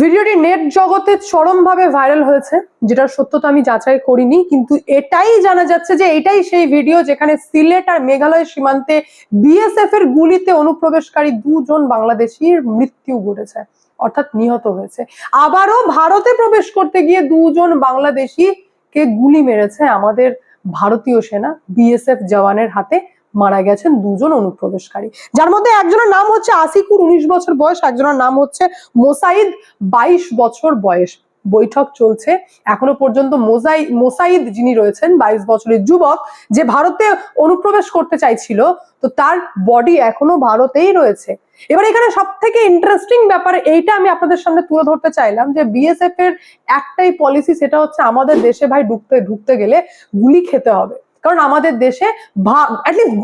ভিডিওটি নেট জগতে চরমভাবে ভাইরাল হয়েছে, যেটার সত্যতা আমি যাচাই করিনি, কিন্তু এটাই জানা যাচ্ছে যে এটাই সেই ভিডিও যেখানে সিলেট আর মেঘালয় সীমান্তে বিএসএফ এর গুলিতে অনুপ্রবেশকারী দুজন বাংলাদেশির মৃত্যু ঘটেছে, অর্থাৎ নিহত হয়েছে। আবারও ভারতে প্রবেশ করতে গিয়ে দুজন বাংলাদেশি কে গুলি মেরেছে আমাদের ভারতীয় সেনা বিএসএফ জওয়ানের হাতে। মারা গেছেন দুজন অনুপ্রবেশকারী, যার মধ্যে একজনের নাম হচ্ছে আসিকুর, উনিশ বছর বয়স, একজনের নাম হচ্ছে মোসাইদ, বাইশ বছর বয়স। বৈঠক চলছে। এখনও পর্যন্ত মোজাই, মোসাইদ যিনি রয়েছেন, বাইশ বছরের যুবক, যে ভারতে অনুপ্রবেশ করতে চাইছিল, তো তার বডি এখনও ভারতেই রয়েছে। এবার এখানে সব থেকে ইন্টারেস্টিং ব্যাপার, এইটা আমি আপনাদের সামনে তুলে ধরতে চাইলাম যে বিএসএফ এর একটাই পলিসি সেটা হচ্ছে আমাদের দেশে ভাই ঢুকতে ঢুকতে গেলে গুলি খেতে হবে। কারণ আমাদের দেশে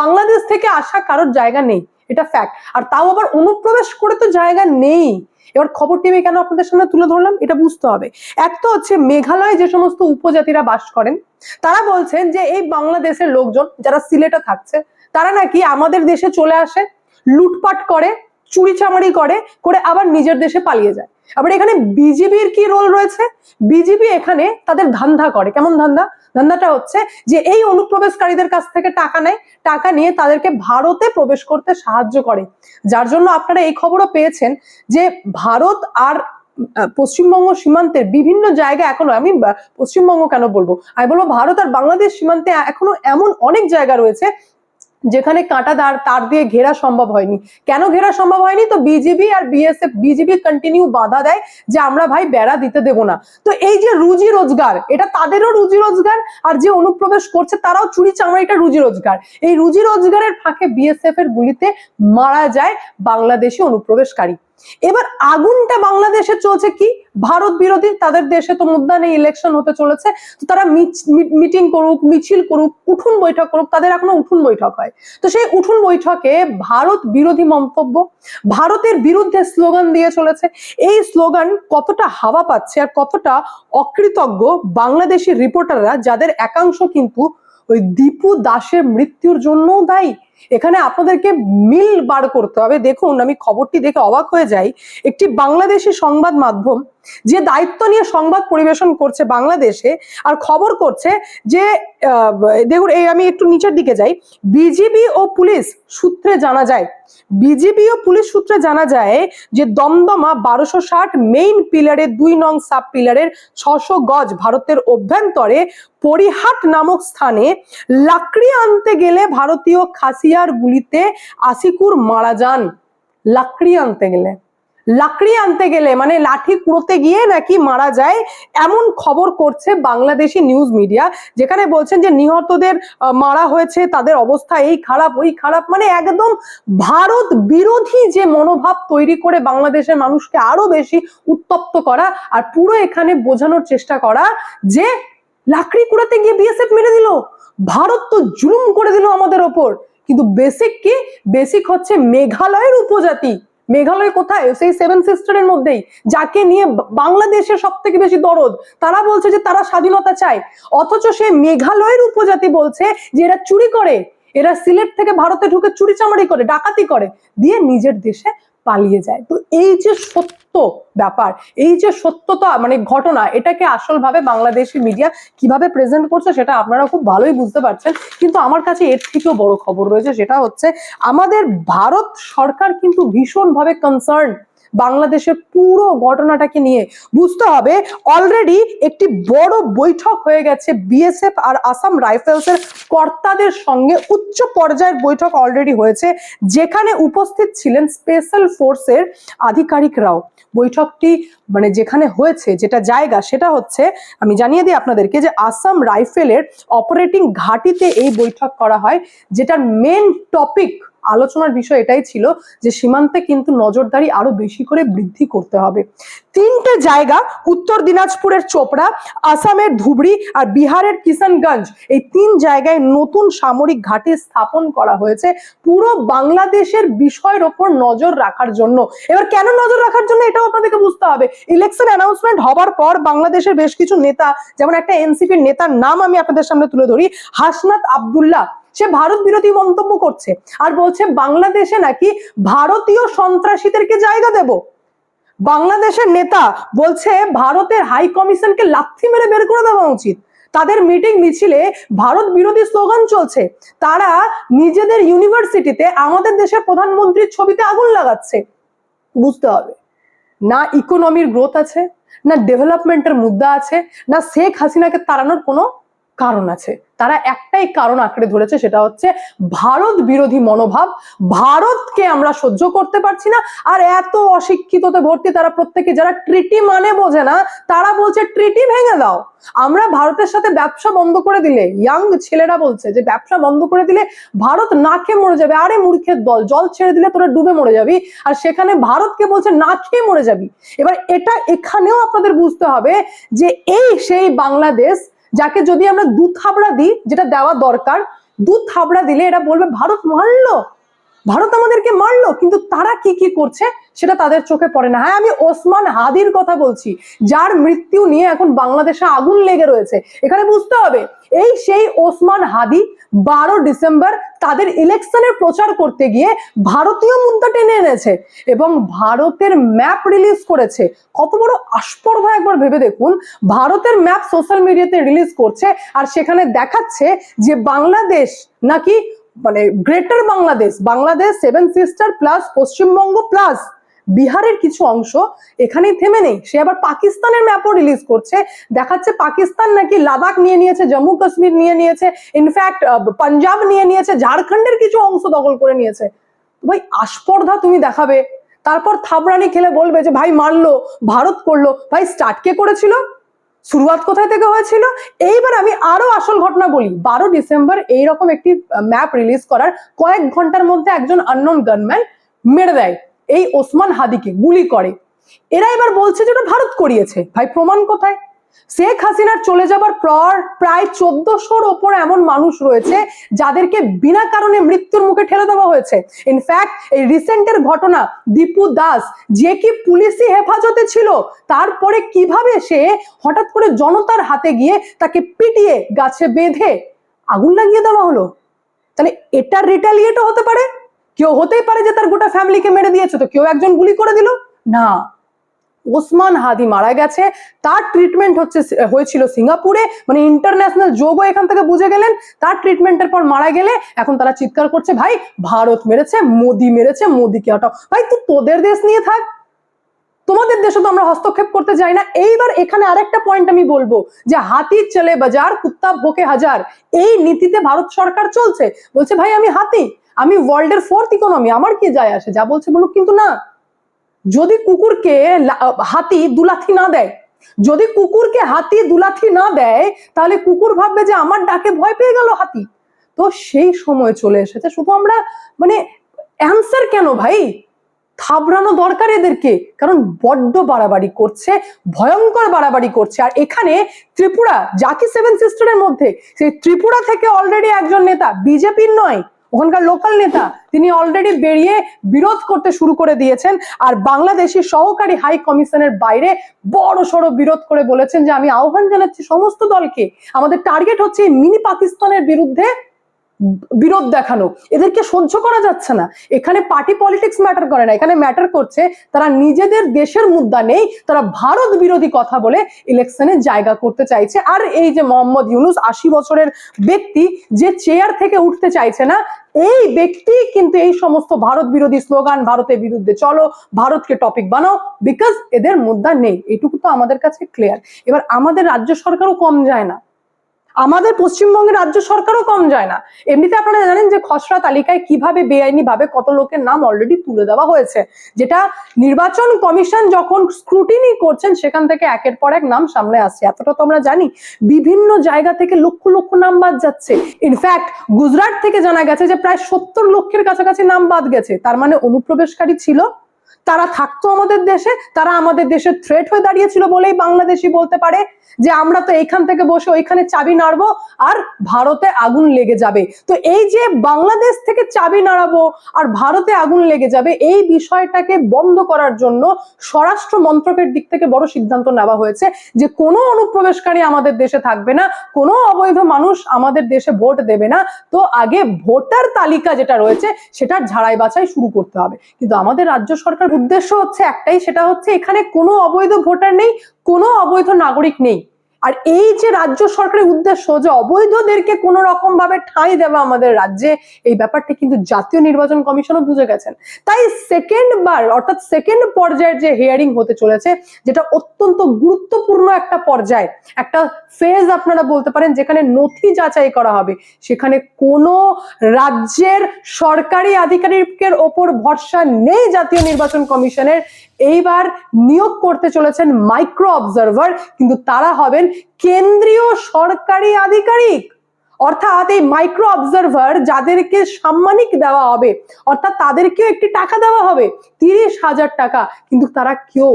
বাংলাদেশ থেকে আসা কারোর জায়গা নেই, এটা ফ্যাক্ট আর তাও আবার অনুপ্রবেশ করে তো জায়গা নেই। এবার খবরটি আমি কেন আপনাদের সামনে তুলে ধরলাম? এটা বুঝতে হবে। এক তো হচ্ছে মেঘালয়ে যে সমস্ত উপজাতিরা বাস করেন, তারা বলছেন যে এই বাংলাদেশের লোকজন যারা সিলেটে থাকছে, তারা নাকি আমাদের দেশে চলে আসে, লুটপাট করে চুরি চামারি করে করে আবার নিজের দেশে পালিয়ে যায়। আবার এখানে বিজেপির কি রোল রয়েছে? বিজেপি এখানে তাদের ধান্দা করে। কেমন ধান্দা? ধান্দাটা হচ্ছে যে এই অনুপ্রবেশকারীদের কাছ থেকে টাকা নেয়, টাকা নিয়ে তাদেরকে ভারতে প্রবেশ করতে সাহায্য করে। যার জন্য আপনারা এই খবরও পেয়েছেন যে ভারত আর পশ্চিমবঙ্গ সীমান্তের বিভিন্ন জায়গা এখনও, আমি পশ্চিমবঙ্গ কেন বলব? আমি বলব ভারত আর বাংলাদেশ সীমান্তে এখনও এমন অনেক জায়গা রয়েছে যেখানে কাঁটা দাঁড় তার দিয়ে ঘেরা সম্ভব হয়নি। কেন ঘেরা সম্ভব হয়নি? তো বিজিবি আর বিএসএফ বিজিবি কন্টিনিউ বাধা দেয় যে আমরা ভাই বেড়া দিতে দেব না। তো এই যে রুজি রোজগার, এটা তাদেরও রুজি রোজগার আর যে অনুপ্রবেশ করছে তারাও চুরি চামড়া, এটা রুজি রোজগার। এই রুজি রোজগারের ফাঁকে বিএসএফ এর গুলিতে মারা যায় বাংলাদেশি অনুপ্রবেশকারী। এবার আগুনটা বাংলাদেশে চলছে কি? ভারত বিরোধী তাদের দেশে তো মুদ্রা নেই ইলেকশন হতে চলেছে। তো তারা মিটিং করুক, মিছিল করুক, উঠুন বৈঠক করুক, তাদের এখনও উঠুন বৈঠক হয়। তো সেই উঠুন বৈঠকে ভারত বিরোধী মন্তব্য, ভারতের বিরুদ্ধে স্লোগান দিয়ে চলেছে। এই স্লোগান কতটা হাওয়া পাচ্ছে আর কতটা অকৃতজ্ঞ বাংলাদেশি রিপোর্টাররা যাদের একাংশ কিন্তু ওই দীপু দাসের মৃত্যুর জন্যও দায়ী এখানে আপনাদেরকে মিল বার করতে হবে। দেখুন, আমি খবরটি দেখে অবাক হয়ে যাই। একটি বাংলাদেশি সংবাদ মাধ্যম যে দায়িত্ব নিয়ে সংবাদ পরিবেশন করছে বাংলাদেশে আর খবর করছে যে দেখুন, এই আমি একটু নিচের দিকে যাই। বিজিবি ও পুলিশ সূত্রে জানা যায়, বিজিবি ও পুলিশ সূত্রে জানা যায় যে দমদমা বারোশো ষাট মেইন পিলারের দুই নং সাব পিলারের ছশো গজ ভারতের অভ্যন্তরে পরিহাট নামক স্থানে লাকড়ি আনতে গেলে ভারতীয় খাসিয়ার গুলিতে আসিকুর মারা যান। লাকড়ি আনতে গেলে। লাকড়ি আনতে গেলে মানে লাঠি কুড়োতে গিয়ে নাকি মারা যায়, এমন খবর করছে বাংলাদেশি নিউজ মিডিয়া যেখানে বলছেন যে নিহতদের মারা হয়েছে, তাদের অবস্থা এই খারাপ, ওই খারাপ মানে একদম ভারত বিরোধী যে মনোভাব তৈরি করে বাংলাদেশের মানুষকে আরও বেশি উত্তপ্ত করা আর পুরো এখানে বোঝানোর চেষ্টা করা যে লাকড়ি কুড়াতে গিয়ে বিএসএফ মেরে দিল। ভারত তো জুলুম করে দিল আমাদের ওপর। কিন্তু বেসিক কি? বেসিক হচ্ছে মেঘালয়ের উপজাতি। মেঘালয় কোথায়? সেই সেভেন সিস্টারের মধ্যেই, যাকে নিয়ে বাংলাদেশের সব থেকে বেশি দরদ, তারা বলছে যে তারা স্বাধীনতা চায়। অথচ সে মেঘালয়ের উপজাতি বলছে যে এরা চুরি করে। এরা সিলেট থেকে ভারতে ঢুকে চুরি চামারি করে, ডাকাতি করে। দিয়ে নিজের দেশে পালিয়ে যায়। তো এই যে সত্য ব্যাপার, এই যে সত্যতা মানে ঘটনা, এটাকে আসলভাবে বাংলাদেশি মিডিয়া কীভাবে প্রেজেন্ট করছে সেটা আপনারা খুব ভালোই বুঝতে পারছেন। কিন্তু আমার কাছে এর থেকেও বড় খবর রয়েছে, সেটা হচ্ছে আমাদের ভারত সরকার কিন্তু ভীষণভাবে কনসার্ন বাংলাদেশের পুরো ঘটনাটাকে নিয়ে বুঝতে হবে অলরেডি একটি বড় বৈঠক হয়ে গেছে বিএসএফ আর আসাম রাইফেলসের কর্তাদের সঙ্গে, উচ্চ পর্যায়ের বৈঠক অলরেডি হয়েছে, যেখানে উপস্থিত ছিলেন স্পেশাল ফোর্সের আধিকারিকরাও। বৈঠকটি মানে যেখানে হয়েছে, যেটা জায়গা, সেটা হচ্ছে, আমি জানিয়ে দিই আপনাদেরকে যে আসাম রাইফেলের অপারেটিং ঘাঁটিতে এই বৈঠক করা হয়, যেটার মেন টপিক আলোচনার বিষয় এটাই ছিল যে সীমান্তে কিন্তু নজরদারি আরও বেশি করে বৃদ্ধি করতে হবে। তিনটে জায়গা, উত্তর দিনাজপুরের চোপড়া, আসামের ধুবড়ি আর বিহারের কিষানগঞ্জ। এই তিন জায়গায় নতুন সামরিক ঘাঁটি স্থাপন করা হয়েছে পুরো বাংলাদেশের বিষয়ের ওপর নজর রাখার জন্য। এবার কেন নজর রাখার জন্য এটাও আপনাদেরকে বুঝতে হবে। ইলেকশন অ্যানাউন্সমেন্ট হবার পর বাংলাদেশের বেশ কিছু নেতা, যেমন একটা এনসিপির নেতার নাম আমি আপনাদের সামনে তুলে ধরি, হাসনাত আব্দুল্লাহ। সে ভারত বিরোধী মন্তব্য করছে আর বলছে, বাংলাদেশে নাকি ভারতীয় সন্ত্রাসীদেরকে জায়গা দেব? বাংলাদেশের নেতা বলছে, ভারতের হাই কমিশনকে লাথি মেরে বের করে দেওয়া উচিত। তাদের মিটিং মিছিলে ভারত বিরোধী স্লোগান চলছে। তারা নিজেদের ইউনিভার্সিটিতে আমাদের দেশের প্রধানমন্ত্রীর ছবিতে আগুন লাগাচ্ছে। বুঝতে হবে, না ইকোনমির গ্রোথ আছে, না ডেভেলপমেন্টের মুদ্রা আছে, না শেখ হাসিনাকে তাড়ানোর কোনো কারণ আছে। তারা একটাই কারণ আঁকড়ে ধরেছে, সেটা হচ্ছে ভারত বিরোধী মনোভাব। ভারতকে আমরা সহ্য করতে পারছি না, আর এত অশিক্ষিততে ভর্তি তারা প্রত্যেকে, যারা ট্রিটি মানে বোঝে না, তারা বলছে ট্রিটি ভেঙে দাও। আমরা ভারতের সাথে ব্যবসা বন্ধ করে দিলে ইয়াং ছেলেরা বলছে যে ব্যবসা বন্ধ করে দিলে ভারত না খেয়ে মরে যাবে। আরে মূর্খের দল, জল ছেড়ে দিলে তোরা ডুবে মরে যাবি। আর সেখানে ভারতকে বলছে না খেয়ে মরে যাবি। এবার এটা এখানেও আপনাদের বুঝতে হবে যে এই সেই বাংলাদেশ যাকে যদি আমরা দু থাবড়া দিই, যেটা দেওয়া দরকার দু থাবড়া দিলে এরা বলবে, ভারত মারলো ভারত আমাদেরকে মারলো, কিন্তু তারা কি কি করছে সেটা তাদের চোখে পড়ে না। হ্যাঁ আমি ওসমান হাদির কথা বলছি, যার মৃত্যু নিয়ে এখন বাংলাদেশে আগুন লেগে রয়েছে। এখানে বুঝতে হবে, এই সেই ওসমান হাদি বারো ডিসেম্বর তাদের ইলেকশনের প্রচার করতে গিয়ে ভারতীয় মুদ্রা টেনে এনেছে এবং ভারতের ম্যাপ রিলিজ করেছে। কত বড় আস্পর্ধা একবার ভেবে দেখুন, ভারতের ম্যাপ সোশ্যাল মিডিয়াতে রিলিজ করছে আর সেখানে দেখাচ্ছে যে বাংলাদেশ নাকি মানে greater Bangladesh Bangladesh seven sister plus Paschimbanga plus বিহারের কিছু অংশ এখানেই থেমে নেই। সে আবার পাকিস্তানের ম্যাপও রিলিজ করছে। দেখাচ্ছে পাকিস্তান নাকি লাদাখ নিয়ে নিয়েছে, জম্মু কাশ্মীর নিয়ে নিয়েছে ইনফ্যাক্ট পাঞ্জাব নিয়ে নিয়েছে, ঝাড়খণ্ডের কিছু অংশ দখল করে নিয়েছে। ভাই, আস্পর্ধা তুমি দেখাবে। তারপর থাবরানি খেলে বলবে যে, ভাই, মারলো, ভারত করল। ভাই স্টার্ট কে করেছিল? শুরুয়াত কোথায় থেকে হয়েছিল? এইবার আমি আরও আসল ঘটনা বলি। বারো ডিসেম্বর এইরকম একটি ম্যাপ রিলিজ করার কয়েক ঘণ্টার মধ্যে একজন আননোন গানম্যান মেরে দেয়। এই ওসমান হাদিকে গুলি করে। এরা এবার বলছে যে ভারত করিয়েছে। ভাই, প্রমাণ কোথায়? শেখ হাসিনার চলে যাবার পর প্রায় চোদ্দশোর ওপর এমন মানুষ রয়েছে যাদেরকে বিনা কারণে মৃত্যুর মুখে ঠেলে দেওয়া হয়েছে। ইনফ্যাক্ট এই রিসেন্টের ঘটনা দীপু দাস, যে কি পুলিশি হেফাজতে ছিল, তারপরে কীভাবে সে হঠাৎ করে জনতার হাতে গিয়ে তাকে পিটিয়ে গাছে বেঁধে আগুন লাগিয়ে দেওয়া হলো? তাহলে এটা রিটালিয়েটও হতে পারে? কেউ হতেই পারে যে তার গোটা ফ্যামিলিকে মেরে দিয়েছে, তো কেউ একজন গুলি করে দিল? না। ওসমান হাদি মারা গেছে। তার ট্রিটমেন্ট হচ্ছে হয়েছিল সিঙ্গাপুরে। মানে ইন্টারন্যাশনাল যোগও এখান থেকে বুঝে গেলেন। তার ট্রিটমেন্টের পর মারা গেলে এখন তারা চিৎকার করছে, ভাই, ভারত মেরেছে, মোদি মেরেছে, মোদিকে হটাও ভাই, তুই তোদের দেশ নিয়ে থাক। তোমাদের দেশে তো আমরা হস্তক্ষেপ করতে যাই না। এইবার এখানে আরেকটা পয়েন্ট আমি বলব, যে হাতি চলে বাজার, কুত্তা ভোকে হাজার। এই নীতিতে ভারত সরকার চলছে। বলছে, ভাই, আমি হাতি, আমি ওয়ার্ল্ডের ফোর্থ ইকোনমি আমার কি যায় আসে? যা বলছে বলুক, কিন্তু না। যদি কুকুরকে হাতি দুলাথি না দেয়, যদি কুকুরকে হাতি দুলাথি না দেয়, তাহলে কুকুর ভাববে যে আমার ডাকে ভয় পেয়ে গেল হাতি। তো সেই সময় চলে এসেছে। শুধু আমরা মানে অ্যান্সার কেন ভাই? থাবড়ানো দরকার এদেরকে। কারণ বড্ড বাড়াবাড়ি করছে, ভয়ঙ্কর বাড়াবাড়ি করছে। আর এখানে ত্রিপুরা, জাকি সেভেন সিস্টারের মধ্যে, সেই ত্রিপুরা থেকে অলরেডি একজন নেতা, বিজেপির নয় ওখানকার লোকাল নেতা, তিনি অলরেডি বেরিয়ে বিরোধ করতে শুরু করে দিয়েছেন। আর বাংলাদেশি সহকারী হাই কমিশনের বাইরে বড় সড়ো বিরোধ করে বলেছেন যে, আমি আহ্বান জানাচ্ছি সমস্ত দলকে, আমাদের টার্গেট হচ্ছে মিনি পাকিস্তানের বিরুদ্ধে বিরোধ দেখানো। এদেরকে সহ্য করা যাচ্ছে না। এখানে পার্টি পলিটিক্স ম্যাটার করে না। এখানে ম্যাটার করছে তারা নিজেদের দেশের মুদ্রা নেই, তারা ভারত বিরোধী কথা বলে ইলেকশনে জায়গা করতে চাইছে। আর এই যে মোহাম্মদ ইউনুস আশি বছরের ব্যক্তি, যে চেয়ার থেকে উঠতে চাইছে না, এই ব্যক্তি কিন্তু এই সমস্ত ভারত বিরোধী স্লোগান ভারতের বিরুদ্ধে চলো, ভারতকে টপিক বানাও বিকজ এদের মুদ্রা নেই। এটুকু তো আমাদের কাছে ক্লিয়ার এবার আমাদের রাজ্য সরকারও কম যায় না। আমাদের পশ্চিমবঙ্গের রাজ্য সরকারও কম যায় না। এমনিতে আপনারা জানেন যে খসড়া তালিকায় কীভাবে বেআইনি ভাবে কত লোকের নাম অলরেডি তুলে দেওয়া হয়েছে। যেটা নির্বাচন কমিশন যখন স্ক্রুটিনি করছেন, সেখান থেকে একের পর এক নাম সামনে আসছে। এতটা তো আমরা জানি, বিভিন্ন জায়গা থেকে লক্ষ লক্ষ নাম বাদ যাচ্ছে। ইনফ্যাক্ট গুজরাট থেকে জানা গেছে যে প্রায় সত্তর লক্ষের কাছাকাছি নাম বাদ গেছে। তার মানে অনুপ্রবেশকারী ছিল তারা থাকতো আমাদের দেশে, তারা আমাদের দেশে থ্রেট হয়ে দাঁড়িয়েছিল বলেই বাংলাদেশি বলতে পারে যে আমরা তো এইখান থেকে বসে ওইখানে চাবি নাড়বো আর ভারতে আগুন লেগে যাবে। তো এই যে বাংলাদেশ থেকে চাবি নাড়াবো আর ভারতে আগুন লেগে যাবে, এই বিষয়টাকে বন্ধ করার জন্য স্বরাষ্ট্র মন্ত্রকের দিক থেকে বড় সিদ্ধান্ত নেওয়া হয়েছে যে কোনো অনুপ্রবেশকারী আমাদের দেশে থাকবে না, কোনো অবৈধ মানুষ আমাদের দেশে ভোট দেবে না। তো আগে ভোটার তালিকা যেটা রয়েছে সেটা ঝাড়াই বাছাই শুরু করতে হবে। কিন্তু আমাদের রাজ্য সরকার উদ্দেশ্য হচ্ছে একটাই সেটা হচ্ছে এখানে কোনো অবৈধ ভোটার নেই কোনো অবৈধ নাগরিক নেই। আর এই যে রাজ্য সরকারের উদ্দেশ্য যে অবৈধদেরকে কোনো রকম ভাবে ঠাঁই দেওয়া আমাদের রাজ্যে, এই ব্যাপারটা কিন্তু জাতীয় নির্বাচন কমিশনও বুঝে গেছেন। তাই সেকেন্ড বার, অর্থাৎ সেকেন্ড পর্যায়ের যে হিয়ারিং হতে চলেছে, যেটা অত্যন্ত গুরুত্বপূর্ণ একটা পর্যায়, একটা ফেজ আপনারা বলতে পারেন যেখানে নথি যাচাই করা হবে, সেখানে কোনো রাজ্যের সরকারি আধিকারিকের ওপর ভরসা নেই জাতীয় নির্বাচন কমিশনের এইবার নিয়োগ করতে চলেছেন মাইক্রো অবজারভার কিন্তু তারা হবেন কেন্দ্রীয় সরকারি আধিকারিক। অর্থাৎ এই মাইক্রো অবজারভার যাদেরকে সাম্মানিক দেওয়া হবে, অর্থাৎ তাদেরকেও একটি টাকা দেওয়া হবে, তিরিশ হাজার টাকা। কিন্তু তারা কেউ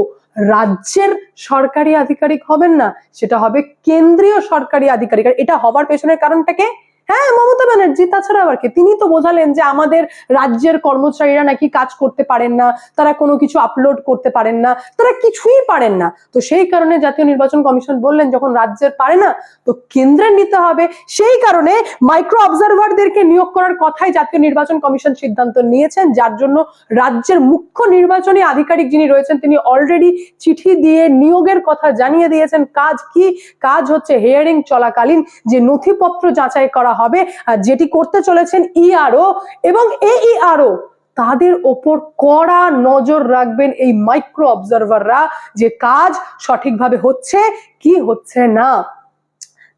রাজ্যের সরকারি আধিকারিক হবেন না, সেটা হবে কেন্দ্রীয় সরকারি আধিকারিক। এটা হবার পেছনের কারণটাকে হ্যাঁ মমতা ব্যানার্জি, তাছাড়া আবার কি? তিনি তো বোঝালেন যে আমাদের রাজ্যের কর্মচারীরা নাকি কাজ করতে পারেন না, তারা কোনো কিছু আপলোড করতে পারেন না, তারা কিছুই পারেন না। তো সেই কারণে জাতীয় নির্বাচন কমিশন বললেন, যখন রাজ্যের পারে না, তো কেন্দ্রের নিতে হবে। সেই কারণে মাইক্রো অবজারভারদেরকে নিয়োগ করার কথাই জাতীয় নির্বাচন কমিশন সিদ্ধান্ত নিয়েছেন, যার জন্য রাজ্যের মুখ্য নির্বাচনী আধিকারিক যিনি রয়েছেন, তিনি অলরেডি চিঠি দিয়ে নিয়োগের কথা জানিয়ে দিয়েছেন, কাজ কি? কাজ হচ্ছে হেয়ারিং চলাকালীন যে নথিপত্র যাচাই করা হবে আর যেটি করতে চলেছেন ইআরও এবং এই ইআরও তাদের ওপর কড়া নজর রাখবেন এই মাইক্রো অবজারভাররা যে কাজ সঠিকভাবে হচ্ছে কি হচ্ছে না।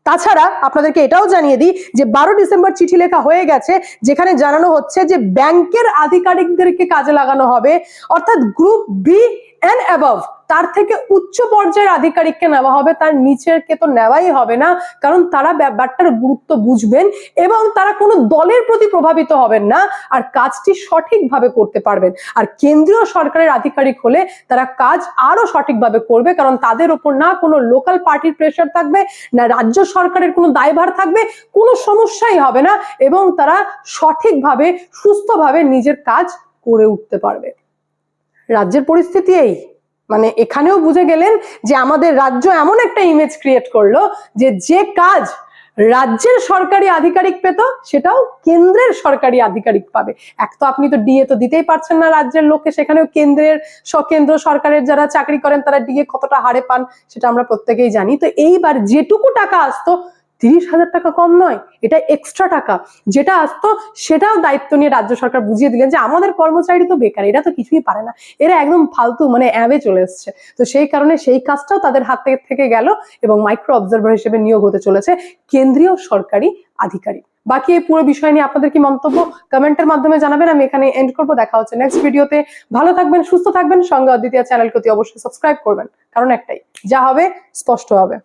তাছাড়া আপনাদেরকে এটাও জানিয়ে দিই যে বারো ডিসেম্বর চিঠি লেখা হয়ে গেছে, যেখানে জানানো হচ্ছে যে ব্যাংকের আধিকারিকদেরকে কাজে লাগানো হবে, অর্থাৎ গ্রুপ বি অ্যান্ড অ্যাবভ তার থেকে উচ্চ পর্যায়ের আধিকারিককে নেওয়া হবে, তার নিচেরকে তো নেওয়াই হবে না, কারণ তারা ব্যাপারটার গুরুত্ব বুঝবেন এবং তারা কোনো দলের প্রতি প্রভাবিত হবেন না আর কাজটি সঠিকভাবে করতে পারবেন। আর কেন্দ্রীয় সরকারের আধিকারিক হলে তারা কাজ আরও সঠিকভাবে করবে, কারণ তাদের ওপর না কোনো লোকাল পার্টির প্রেশার থাকবে, না রাজ্য সরকারের কোনো দায়ভার থাকবে, কোনো সমস্যাই হবে না এবং তারা সঠিকভাবে, সুস্থভাবে নিজের কাজ করে উঠতে পারবে। রাজ্যের পরিস্থিতি এই। মানে এখানেও বুঝে গেলেন যে আমাদের রাজ্য এমন একটা ইমেজ ক্রিয়েট করল যে যে কাজ রাজ্যের সরকারি আধিকারিক পেত, সেটাও কেন্দ্রের সরকারি আধিকারিক পাবে। এক তো আপনি তো ডিএ তো দিতেই পারছেন না রাজ্যের লোককে, সেখানেও কেন্দ্রের স- কেন্দ্র সরকারের যারা চাকরি করেন, তারা ডিএ কতটা হারে পান, সেটা আমরা প্রত্যেকেই জানি। তো এইবার যেটুকু টাকা আসতো তিরিশ হাজার টাকা কম নয়, এটা এক্সট্রা টাকা। যেটা আসতো, সেটাও দায়িত্ব নিয়ে রাজ্য সরকার বুঝিয়ে দিলেন যে আমাদের কর্মচারী তো বেকার, এরা তো কিছুই পারে না। এরা একদম ফালতু মানে অ্যাবে চলে এসছে। তো সেই কারণে সেই কাজটাও তাদের হাত থেকে গেল এবং মাইক্রো অবজারভার হিসেবে নিয়োগ হতে চলেছে কেন্দ্রীয় সরকারি আধিকারিক। বাকি এই পুরো বিষয় নিয়ে আপনাদের কি মন্তব্য কমেন্টের মাধ্যমে জানাবেন। আমি এখানে এন্ড করব। দেখা হচ্ছে নেক্সট ভিডিওতে ভালো থাকবেন, সুস্থ থাকবেন। সঙ্গে অদ্বিতীয় চ্যানেলকে অতি অবশ্যই সাবস্ক্রাইব করবেন। কারণ একটাই, যা হবে, স্পষ্ট হবে।